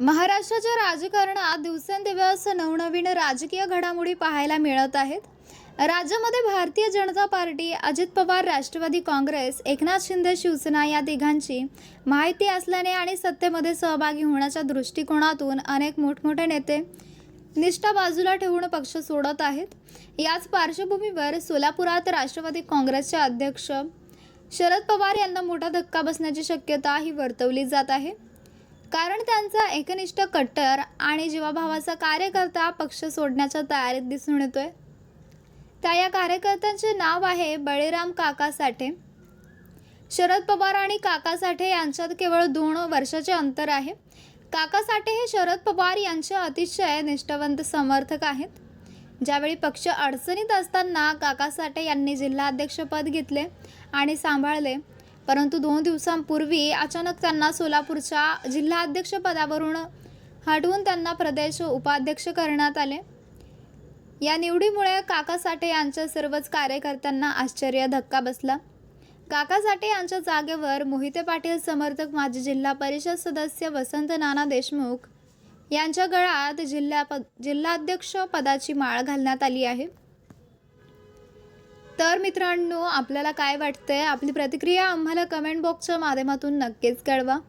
महाराष्ट्राच्या राजकारणात दिवसेंदिवस नवनवीन राजकीय घडामोडी पाहायला मिळत आहेत. राज्यामध्ये भारतीय जनता पार्टी अजित पवार राष्ट्रवादी काँग्रेस एकनाथ शिंदे शिवसेना या तिघांची माहिती असल्याने आणि सत्तेमध्ये सहभागी होण्याच्या दृष्टिकोनातून अनेक मोठमोठे नेते निष्ठा बाजूला ठेवून पक्ष सोडत आहेत. याच पार्श्वभूमीवर सोलापुरात राष्ट्रवादी काँग्रेसचे अध्यक्ष शरद पवार यांना मोठा धक्का बसण्याची शक्यता ही वर्तवली जात आहे. कारण त्यांचा एकनिष्ठ कट्टर आणि जीवाभावाचा कार्यकर्ता पक्ष सोडण्याच्या तयारीत दिसून येतोय. त्या या कार्यकर्त्यांचे नाव आहे बळीराम काका साठे. शरद पवार आणि काका साठे यांच्यात केवळ दोन वर्षाचे अंतर आहे. काका साठे हे शरद पवार यांचे अतिशय निष्ठावंत समर्थक आहेत. ज्यावेळी पक्ष अडचणीत असताना काका साठे यांनी जिल्हाध्यक्षपद घेतले आणि सांभाळले परंतु दोन दिवसांपूर्वी अचानक त्यांना सोलापूरच्या जिल्हाध्यक्षपदावरून हटवून त्यांना प्रदेश उपाध्यक्ष करण्यात आले. या निवडीमुळे काका साठे यांच्या सर्वच कार्यकर्त्यांना आश्चर्य धक्का बसला. काका साठे यांच्या जागेवर मोहिते पाटील समर्थक माजी जिल्हा परिषद सदस्य वसंत नाना देशमुख यांच्या गळ्यात जिल्हा प जिल्हाध्यक्ष पदाची माळ घालण्यात आली आहे. तर मित्रांनो आपल्याला काय वाटतंय? आपली प्रतिक्रिया आम्हाला कमेंट बॉक्सच्या माध्यमातून नक्कीच कळवा.